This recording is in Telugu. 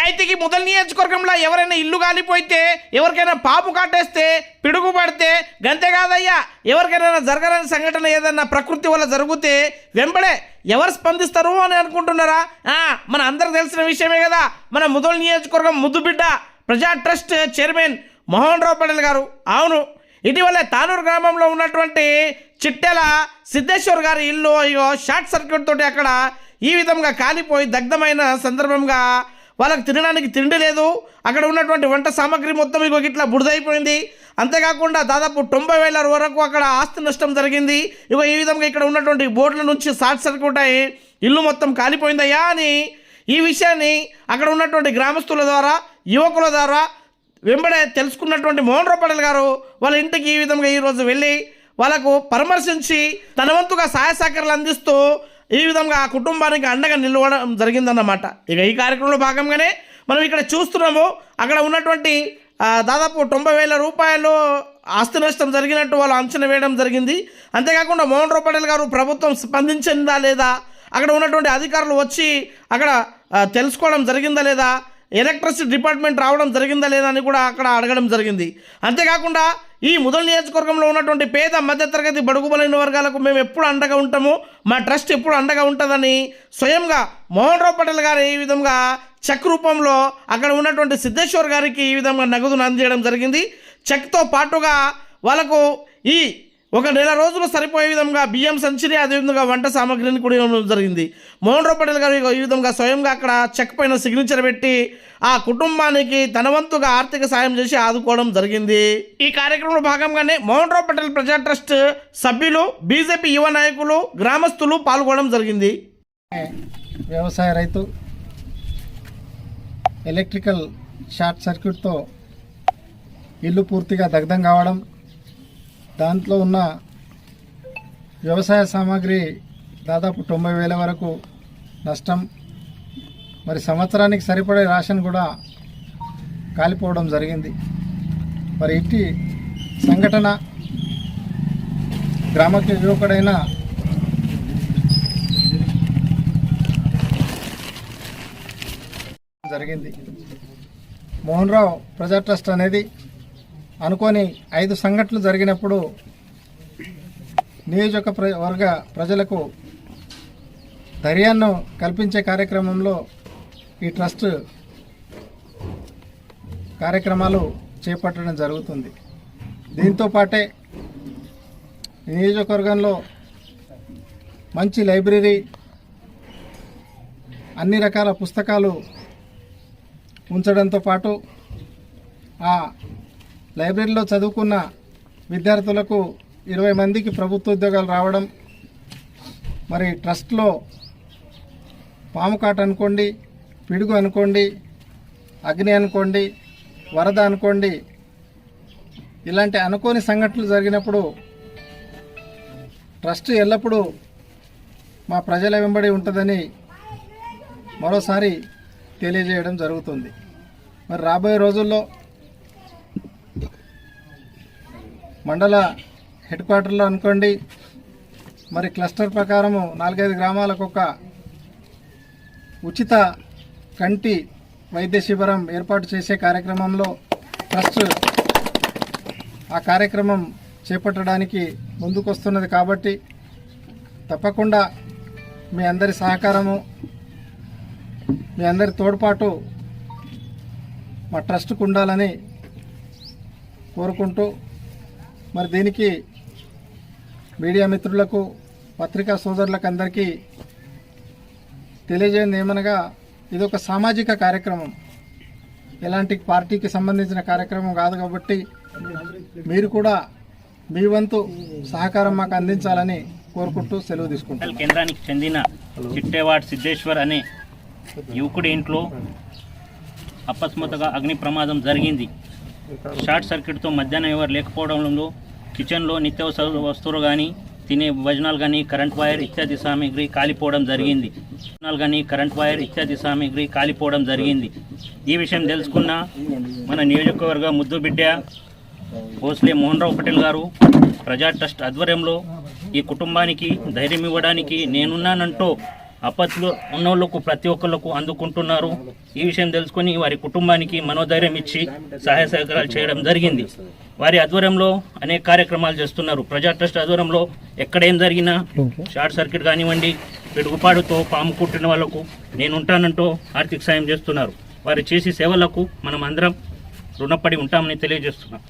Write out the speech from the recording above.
అయితే ఈ మొదటి నియోజకవర్గంలో ఎవరైనా ఇల్లు కాలిపోయితే ఎవరికైనా పాపు కాటేస్తే పిడుగు పడితే గంతేకాదయ్యా ఎవరికైనా జరగని సంఘటన ఏదన్నా ప్రకృతి వల్ల జరిగితే వెంబడే ఎవరు స్పందిస్తారు అని అనుకుంటున్నారా? మన అందరికి తెలిసిన విషయమే కదా. మన ముదల్ నియోజకవర్గం ముద్దుబిడ్డ ప్రజా ట్రస్ట్ చైర్మన్ మోహన్ రావు పటేల్ గారు. అవును ఇటీవల తానూరు గ్రామంలో ఉన్నటువంటి చిట్టెల సిద్ధేశ్వర్ గారి ఇల్లు అయ్యో షార్ట్ సర్క్యూట్ తోటి అక్కడ ఈ విధంగా కాలిపోయి దగ్ధమైన సందర్భంగా వాళ్ళకి తినడానికి తిండి లేదు. అక్కడ ఉన్నటువంటి వంట సామాగ్రి మొత్తం ఇగో ఇట్లా బుడిదైపోయింది. అంతేకాకుండా దాదాపు తొంభై వేల వరకు అక్కడ ఆస్తి నష్టం జరిగింది. ఇగో ఈ విధంగా ఇక్కడ ఉన్నటువంటి బోర్డుల నుంచి షార్ట్ సర్క్యూట్ అయ్యి ఇల్లు మొత్తం కాలిపోయిందయ్యా అని ఈ విషయాన్ని అక్కడ ఉన్నటువంటి గ్రామస్తుల ద్వారా యువకుల ద్వారా వెంబడే తెలుసుకున్నటువంటి మోహన్ రావు గారు వాళ్ళ ఇంటికి ఈ విధంగా ఈరోజు వెళ్ళి వాళ్ళకు పరామర్శించి తన వంతుగా సహాయ సహకారాలు అందిస్తూ ఈ విధంగా ఆ కుటుంబానికి అండగా నిలవడం జరిగిందన్నమాట. ఇక ఈ కార్యక్రమంలో భాగంగానే మనం ఇక్కడ చూస్తున్నాము అక్కడ ఉన్నటువంటి దాదాపు తొంభై వేల రూపాయలు ఆస్తి నష్టం జరిగినట్టు వాళ్ళు అంచనా వేయడం జరిగింది. అంతేకాకుండా మోహన్ రావు పటేల్ గారు ప్రభుత్వం స్పందించిందా లేదా అక్కడ ఉన్నటువంటి అధికారులు వచ్చి అక్కడ తెలుసుకోవడం జరిగిందా లేదా ఎలక్ట్రిసిటీ డిపార్ట్మెంట్ రావడం జరిగిందా లేదా అని కూడా అక్కడ అడగడం జరిగింది. అంతేకాకుండా ఈ ముదల్ నియోజకవర్గంలో ఉన్నటువంటి పేద మధ్యతరగతి బడుగు బలైన వర్గాలకు మేము ఎప్పుడు అండగా ఉంటాము? మా ట్రస్ట్ ఎప్పుడు అండగా ఉంటుందని స్వయంగా మోహన్ రావు పటేల్ గారు ఈ విధంగా చెక్ రూపంలో అక్కడ ఉన్నటువంటి సిద్ధేశ్వర్ గారికి ఈ విధంగా నగదును అందజేయడం జరిగింది. చెక్తో పాటుగా వాళ్ళకు ఈ ఒక నెల రోజులు సరిపోయే విధంగా బియ్యం సంచిని అదేవిధంగా వంట సామాగ్రిని కూడా ఇవ్వడం జరిగింది. మోహన్ రావు పటేల్ గారు ఈ విధంగా స్వయంగా అక్కడ చెక్ పైన సిగ్నేచర్ పెట్టి ఆ కుటుంబానికి తనవంతుగా ఆర్థిక సాయం చేసి ఆదుకోవడం జరిగింది. ఈ కార్యక్రమంలో భాగంగానే మోహన్ రావు పటేల్ ప్రజా ట్రస్ట్ సభ్యులు బీజేపీ యువ నాయకులు గ్రామస్తులు పాల్గొనడం జరిగింది. వ్యవసాయ రైతు ఎలక్ట్రికల్ షార్ట్ సర్క్యూట్తో ఇల్లు పూర్తిగా దగ్ధం కావడం దాంట్లో ఉన్న వ్యవసాయ సామాగ్రి దాదాపు తొంభై వేల వరకు నష్టం మరి సంవత్సరానికి సరిపడే రేషన్ కూడా కాలిపోవడం జరిగింది. మరి ఇట్టి సంఘటన గ్రామ యువకుడైన జరిగింది. మోహన్ రావు ప్రజా ట్రస్ట్ అనేది అనుకోని ఐదు సంఘటనలు జరిగినప్పుడు నియోజక ప్ర- వర్గ ప్రజలకు ధైర్యాన్ని కల్పించే కార్యక్రమంలో ఈ ట్రస్ట్ కార్యక్రమాలు చేపట్టడం జరుగుతుంది. దీంతో పాటే నియోజకవర్గంలో మంచి లైబ్రరీ అన్ని రకాల పుస్తకాలు ఉంచడంతో పాటు ఆ లైబ్రరీలో చదువుకున్న విద్యార్థులకు ఇరవై మందికి ప్రభుత్వ ఉద్యోగాలు రావడం మరి ట్రస్ట్లో పాము కాట అనుకోండి పిడుగు అనుకోండి అగ్ని అనుకోండి వరద అనుకోండి ఇలాంటి అనుకోని సంఘటనలు జరిగినప్పుడు ట్రస్ట్ ఎల్లప్పుడూ మా ప్రజల వెంబడి ఉంటుందని మరోసారి తెలియజేయడం జరుగుతుంది. మరి రాబోయే రోజుల్లో మండల హెడ్ క్వార్టర్లో అనుకోండి మరి క్లస్టర్ ప్రకారము నాలుగైదు గ్రామాలకు ఒక ఉచిత కంటి వైద్య శిబిరం ఏర్పాటు చేసే కార్యక్రమంలో ట్రస్ట్ ఆ కార్యక్రమం చేపట్టడానికి ముందుకొస్తున్నది కాబట్టి తప్పకుండా మీ అందరి సహకారము మీ అందరి తోడ్పాటు మా ట్రస్ట్కు ఉండాలని కోరుకుంటూ మరి దీనికి మీడియా మిత్రులకు పత్రికా సోదరులకు అందరికీ తెలియజేయండి ఏమనగా ఇది ఒక సామాజిక కార్యక్రమం. ఎలాంటి పార్టీకి సంబంధించిన కార్యక్రమం కాదు కాబట్టి మీరు కూడా మీ వంతు సహకారం మాకు అందించాలని కోరుకుంటూ సెలవు తీసుకుంటాం కేంద్రానికి చెందిన చిట్టేవాడ్ సిద్ధేశ్వర్ అనే యువకుడి ఇంట్లో అపస్మాత్తుగా అగ్ని ప్రమాదం జరిగింది. షార్ట్ సర్క్యూట్తో మధ్యాహ్నం ఎవరు లేకపోవడంలో కిచెన్లో నిత్యావసర వస్తువులు కానీ తినే భజనాలు కానీ కరెంట్ వైర్ ఇత్యాది సామాగ్రి కాలిపోవడం జరిగింది. భజనాలు కానీ కరెంట్ వైర్ ఇత్యాది సామాగ్రి కాలిపోవడం జరిగింది. ఈ విషయం తెలుసుకున్న మన నియోజకవర్గ ముద్దు బిడ్డ భోస్లే మోహన్రావు పటేల్ గారు ప్రజా ట్రస్ట్ ఆధ్వర్యంలో ఈ కుటుంబానికి ధైర్యం ఇవ్వడానికి నేనున్నానంటూ ఆపత్తులో ఉన్నోళ్ళకు ప్రతి ఒక్కళ్ళకు అందుకుంటున్నారు. ఈ విషయం తెలుసుకొని వారి కుటుంబానికి మనోధైర్యం ఇచ్చి సహాయ సహకారాలు చేయడం జరిగింది. వారి ఆధ్వర్యంలో అనేక కార్యక్రమాలు చేస్తున్నారు. ప్రజా ట్రస్ట్ ఆధ్వర్యంలో ఎక్కడేం జరిగినా షార్ట్ సర్క్యూట్ కానివ్వండి పిడుగుపాడుతో పాము కుట్టిన వాళ్ళకు నేను ఉంటానంటూ ఆర్థిక సాయం చేస్తున్నారు. వారు చేసే సేవలకు మనం అందరం రుణపడి ఉంటామని తెలియజేస్తున్నాం.